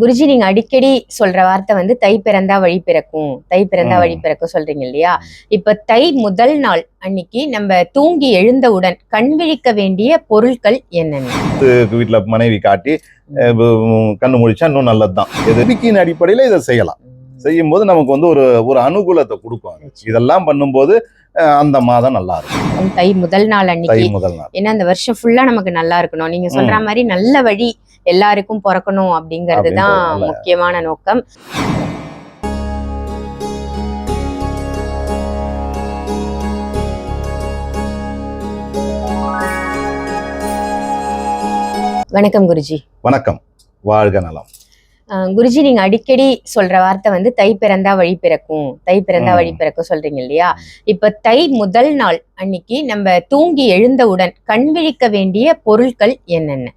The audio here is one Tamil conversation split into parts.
குருஜி நீங்க அடிக்கடி சொல்ற வார்த்தை வந்து தை பிறந்தா வழி பிறக்கும். தை பிறந்தா. வழி பிறக்கும் சொல்றீங்க இல்லையா? இப்ப தை முதல் நாள் அன்னைக்கு நம்ம தூங்கி எழுந்தவுடன் கண் விழிக்க வேண்டிய பொருட்கள் என்னென்ன? வீட்டுல மனைவி காட்டி கண்ணு முழிச்சா இன்னும் நல்லதுதான். எதிர்ப்பின் அடிப்படையில இதை செய்யலாம். செய்யும் போது நமக்கு வந்து ஒரு ஒரு அனுகூலத்தை கொடுக்கும். இதெல்லாம் பண்ணும்போது அந்த மாதம் நல்லா இருக்கும் தை முதல் நாள் அன்னைக்கு. முதல் நாள். ஏன்னா அந்த வருஷம் ஃபுல்லா நமக்கு நல்லா இருக்கணும். நீங்க சொல்ற மாதிரி நல்ல வழி எல்லாருக்கும் பிறக்கணும் அப்படிங்கிறது தான். முக்கியமான நோக்கம். வணக்கம் குருஜி. வணக்கம். வாழ்க நலம். குருஜி நீங்க அடிக்கடி சொல்ற வார்த்தை வந்து தை பிறந்தா வழி பிறக்கும். தை பிறந்தா. வழி பிறக்கும் சொல்றீங்க இல்லையா? இப்ப தை முதல் நாள் அன்னைக்கு நம்ம தூங்கி எழுந்தவுடன் கண் விழிக்க வேண்டிய பொருட்கள் என்னென்ன?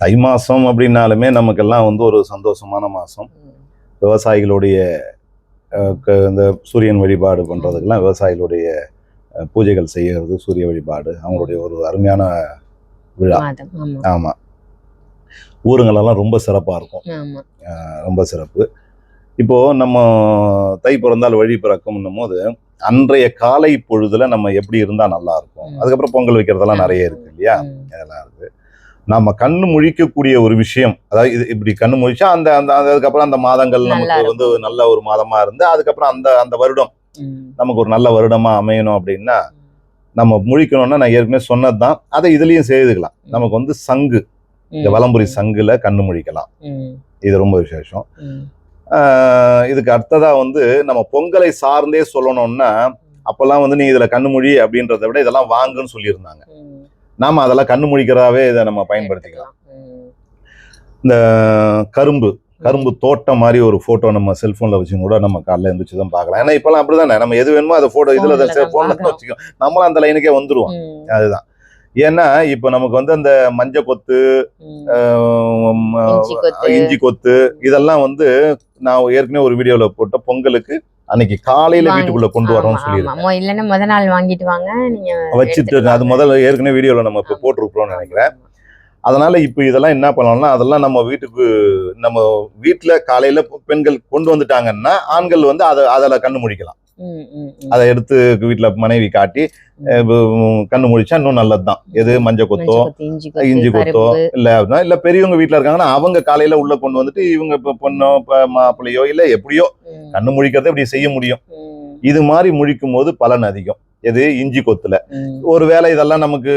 தை மாசம் அப்படின்னாலுமே நமக்கெல்லாம் வந்து ஒரு சந்தோஷமான மாசம். விவசாயிகளுடைய இந்த சூரியன் வழிபாடு பண்றதுக்கெல்லாம் விவசாயிகளுடைய பூஜைகள் செய்யறது சூரிய வழிபாடு அவங்களுடைய ஒரு அருமையான விழா. ஆமா. ஊருங்களெல்லாம் ரொம்ப சிறப்பா இருக்கும். ரொம்ப சிறப்பு. இப்போ நம்ம தை பிறந்தால் வழி பிறக்கும்னும் போது அன்றைய காலை பொழுதுல நம்ம எப்படி இருந்தா நல்லா இருக்கும். அதுக்கப்புறம் பொங்கல் வைக்கிறதெல்லாம் நிறைய இருக்கு இல்லையா. இதெல்லாம் இருக்கு. நம்ம கண்ணு முழிக்கக்கூடிய ஒரு விஷயம் அதாவது இது இப்படி கண்ணு முழிச்சா அந்த அந்த அந்த- அதுக்கப்புறம் அந்த மாதங்கள் நமக்கு வந்து. நல்ல ஒரு மாதமா இருந்து அதுக்கப்புறம் அந்த அந்த வருடம். நமக்கு ஒரு நல்ல வருடமா அமையணும் அப்படின்னா நம்ம முழிக்கணும்னா நான் ஏற்கனவே சொன்னதுதான். அதை இதுலயும் செய்துக்கலாம் நமக்கு வந்து சங்கு. இந்த. வலம்புரி சங்குல கண்ணு முழிக்கலாம். இது ரொம்ப விசேஷம் இதுக்கு அடுத்ததா வந்து நம்ம பொங்கலை சார்ந்தே சொல்லணும்னா அப்பெல்லாம் வந்து நீ இதுல கண்ணு மொழி அப்படின்றத விட இதெல்லாம் வாங்குன்னு சொல்லியிருந்தாங்க. நாம அதெல்லாம் கண்ணு மொழிக்கிறதாவே இதை நம்ம பயன்படுத்திக்கலாம். இந்த கரும்பு கரும்பு தோட்டம் மாதிரி ஒரு போட்டோ நம்ம செல்போன்ல வச்சு கூட நம்ம காலைல எழுந்திரிச்சு தான் பார்க்கலாம் ஏன்னா இப்பெல்லாம் அப்படிதானே நம்ம எது வேணுமோ அதை போட்டோ இதுல Phone ல தான் போன்ல பார்க்கிறோம். வச்சுக்கோ நம்மளும் அந்த லைனுக்கே வந்துருவோம். அதுதான் ஏன்னா இப்ப நமக்கு வந்து அந்த மஞ்ச கொத்து இஞ்சி கொத்து. இதெல்லாம் வந்து நான் ஏற்கனவே ஒரு வீடியோல போட்ட பொங்கலுக்கு அன்னைக்கு காலையில வீட்டுக்குள்ள கொண்டு வரோம்னு சொல்லியிருக்கேன். இல்லைன்னா முத நாள் வாங்கிட்டு வாங்க நீங்க வச்சுட்டு அது. முதல்ல ஏற்கனவே வீடியோல நம்ம இப்ப போட்டிருக்கிறோம்னு நினைக்கிறேன். அதனால இப்போ இதெல்லாம் என்ன பண்ணலாம்னா அதெல்லாம் நம்ம வீட்டுக்கு நம்ம வீட்டுல காலையில பெண்கள் கொண்டு வந்துட்டாங்கன்னா ஆண்கள் வந்து அதை அதில் கண்ணு அதை எடுத்து வீட்டுல மனைவி காட்டி கண்ணு முழிச்சா இன்னும் நல்லதுதான். எது மஞ்சள் கொத்தோ இஞ்சி கொத்து. இல்ல இல்ல பெரியவங்க வீட்டுல இருக்காங்கன்னா அவங்க காலையில உள்ள கொண்டு வந்துட்டு இவங்க இப்ப பொண்ணோ இப்ப மாப்பிள்ளையோ இல்ல எப்படியோ கண்ணு முழிக்கிறத இப்படி செய்ய முடியும். இது மாதிரி முழிக்கும் போது பலன் அதிகம். எது இஞ்சி கொத்துல. ம். ஒருவேளை இதெல்லாம் நமக்கு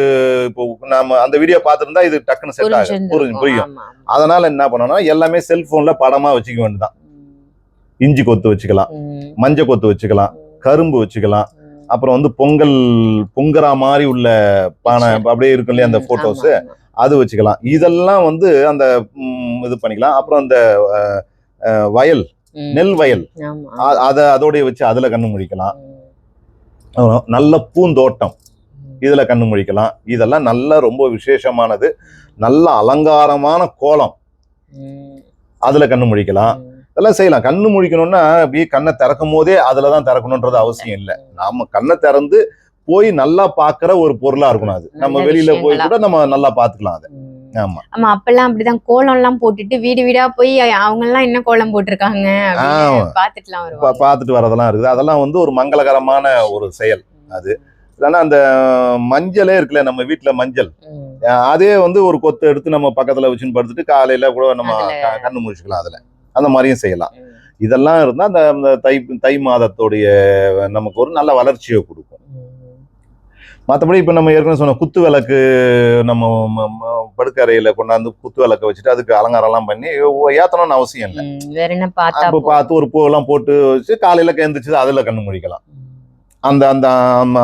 இப்போ நாம அந்த வீடியோ பார்த்திருந்தா இது டக்குன்னு செட் ஆகும். புரியும். அதனால என்ன பண்ணணும்னா எல்லாமே செல்போன்ல படமா வச்சுக்க வேண்டியதுதான். இஞ்சி கொத்து வச்சுக்கலாம் மஞ்சள் கொத்து வச்சுக்கலாம் கரும்பு வச்சுக்கலாம். அப்புறம் வந்து பொங்கல் பொங்குற மாதிரி உள்ள பானை. அப்படியே இருக்கும் இல்லையா அந்த ம், போட்டோஸ் ஆமா, ஆமா. அது வச்சுக்கலாம். இதெல்லாம் வந்து அந்த இது பண்ணிக்கலாம். அப்புறம் அந்த வயல். நெல் வயல். அதை அதோடய வச்சு அதுல கண்ணு முழிக்கலாம். நல்ல பூந்தோட்டம். இதுல கண்ணு முழிக்கலாம். இதெல்லாம் நல்ல ரொம்ப விசேஷமானது. நல்ல அலங்காரமான கோலம். அதுல கண்ணு முழிக்கலாம். ம். இதெல்லாம் செய்யலாம் கண்ணு முழிக்கணும்னா அப்படியே கண்ணை திறக்கும் போதே அதுல தான் திறக்கணுன்றது அவசியம் இல்லை நாம கண்ணை திறந்து போய் நல்லா பார்க்கிற ஒரு பொருளா இருக்கணும் அது நம்ம வெளியில போய். கூட நம்ம நல்லா பார்த்துக்கலாம் அதை. ஆமா ஆமா அப்பெல்லாம் அப்படிதான் கோலம் எல்லாம் போட்டுட்டு வீடு வீடா போய் அவங்க எல்லாம் என்ன கோலம் போட்டிருக்காங்க அப்படின்னு ஆமா. பாத்துட்டுலாம் பா- வருவாங்க பார்த்துட்டு வரதெல்லாம் இருக்குது அதெல்லாம் வந்து ஒரு மங்களகரமான ஒரு செயல் அது. இல்லைன்னா அந்த மஞ்சளே இருக்குல்ல நம்ம வீட்டுல மஞ்சள் அதே வந்து ஒரு கொத்து எடுத்து நம்ம பக்கத்துல வச்சுன்னு படுத்துட்டு காலையில கூட நம்ம கண்ணு முழிச்சுக்கலாம் அதுல அந்த மாதிரியும் செய்யலாம். இதெல்லாம் இருந்தா அந்த தை தை மாதத்துடைய நமக்கு ஒரு நல்ல வளர்ச்சியை கொடுக்கும். மற்றபடி இப்போ நம்ம ஏற்கனவே சொன்ன குத்து விளக்கு நம்ம படுக்கறையில கொண்டாந்து குத்து விளக்க வச்சுட்டு அதுக்கு அலங்காரம்லாம் பண்ணி ஏத்தணும்னு அவசியம் இல்லை அப்போ. பார்த்து ஒரு பூவெல்லாம் போட்டு வச்சு காலையில எழுந்திரிச்சு அதுல கண்ணு முழிக்கலாம் ம். அந்த அந்த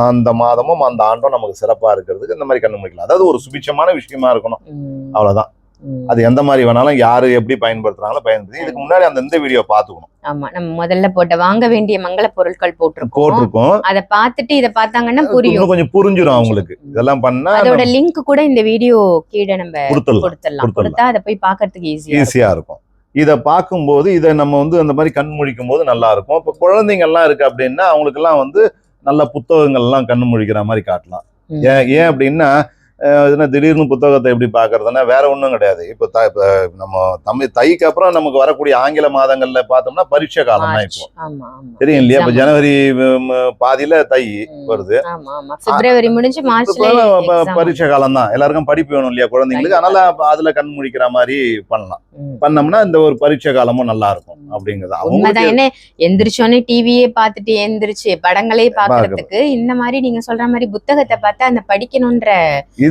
அந்த- மாதமும் அந்த ஆண்டும் நமக்கு சிறப்பா இருக்கிறதுக்கு இந்த மாதிரி கண்ணு முழிக்கலாம் அதாவது ஒரு சுபிட்சமான விஷயமா இருக்கணும் ம். அது எந்த மாதிரி வேணாலும் யாரு எப்படி பயன்படுத்துறாங்களோ பயன்படுத்தி இதுக்கு முன்னாடி அந்த இந்த வீடியோ பார்த்துக்கணும். ஆமா நம்ம முதல்ல போட்ட வாங்க வேண்டிய மங்கள பொருட்கள் போட்டிருக்கோம். போட்டிருக்கோம். அத பார்த்துட்டு இத பார்த்தாங்கன்னா புரியும். கொஞ்சம் புரிஞ்சிடும் அவங்களுக்கு. இதெல்லாம் பண்ணா அதோட லிங்க் கூட இந்த வீடியோ கீழே நம்ம கொடுத்துடலாம். கொடுத்தா அதை போய் பார்க்கிறதுக்கு ஈஸியா ஈஸியா இருக்கும். இதை பார்க்கும்போது இதை நம்ம வந்து அந்த மாதிரி கண் முழிக்கும் போது நல்லா இருக்கும். இப்போ குழந்தைங்கள்லாம் இருக்கு அப்படின்னா அவங்களுக்கெல்லாம் வந்து நல்ல புத்தகங்கள்லாம் கண்ணு முழிக்கிற மாதிரி காட்டலாம். ஏன் ஏன் அப்படின்னா இதுனா திடீர்னு புத்தகத்தை எப்படி பார்க்கறதுன்னா வேற ஒன்றும் கிடையாது இப்போ த நம்ம தமிழ் தைக்கு அப்புறம் நமக்கு வரக்கூடிய ஆங்கில மாதங்கள்ல பார்த்தோம்னா பரீட்சை காலம் தான். இப்போ தெரியும் இல்லையா இப்போ. ஜனவரி பாதியில தை. வருது. பரீட்சை காலம் தான் எல்லாருக்கும் படிப்பு வேணும் இல்லையா குழந்தைங்களுக்கு. அதனால அதுல கண் முழிக்கிற மாதிரி பண்ணலாம். பண்ணோம்னா இந்த ஒரு பரீட்சை காலமும் நல்லா இருக்கும் அப்படிங்கிறது அவங்களுக்கு என்ன எந்திரிச்சோன்னே டிவியே பார்த்துட்டு எந்திரிச்சு படங்களே பாக்குறதுக்கு இந்த மாதிரி நீங்க சொல்ற மாதிரி புத்தகத்தை பார்த்தா அந்த படிக்கணும்ன்ற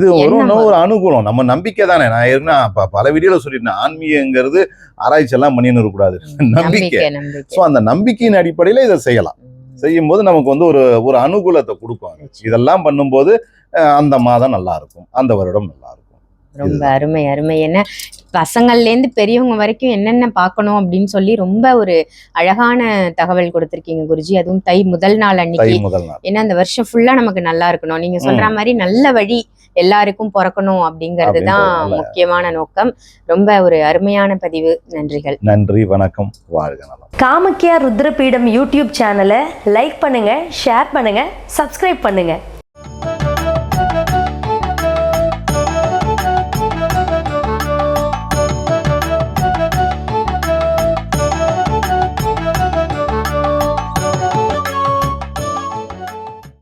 இது ஒரு ஒரு அனுகூலம். நம்ம நம்பிக்கை தானே? நான் ஏற்கனவே பல வீடியோல சொல்லியிருந்தேன். ஆன்மீகங்கிறது ஆராய்ச்சி எல்லாம் பண்ணின்னு இருக்கக்கூடாது. நம்பிக்கை. ஸோ அந்த நம்பிக்கையின் அடிப்படையில இதை செய்யலாம். ம். செய்யும்போது நமக்கு வந்து ஒரு ஒரு அனுகூலத்தை கொடுப்பாங்க இதெல்லாம் பண்ணும்போது அந்த மாதம் நல்லா இருக்கும். அந்த வருடம் நல்லா இருக்கும். ரொம்ப அருமை அருமை. என்ன பசங்கள்ல இருந்து பெரியவங்க வரைக்கும் என்னென்ன பார்க்கணும் அப்படின்னு சொல்லி ரொம்ப ஒரு அழகான தகவல் கொடுத்திருக்கீங்க குருஜி. அதுவும் தை முதல் நாள் அன்னைக்கு. ஏன்னா அந்த வருஷம் ஃபுல்லா நமக்கு நல்லா இருக்கணும். நீங்க சொல்ற மாதிரி நல்ல வழி எல்லாருக்கும் பிறக்கணும் அப்படிங்கிறது தான். முக்கியமான நோக்கம். ரொம்ப ஒரு அருமையான பதிவு. நன்றிகள். நன்றி வணக்கம். வாழ்க நலம். காமக்கியா ருத்ரபீடம் யூடியூப் சேனலை லைக் பண்ணுங்க ஷேர் பண்ணுங்க சப்ஸ்கிரைப் பண்ணுங்க.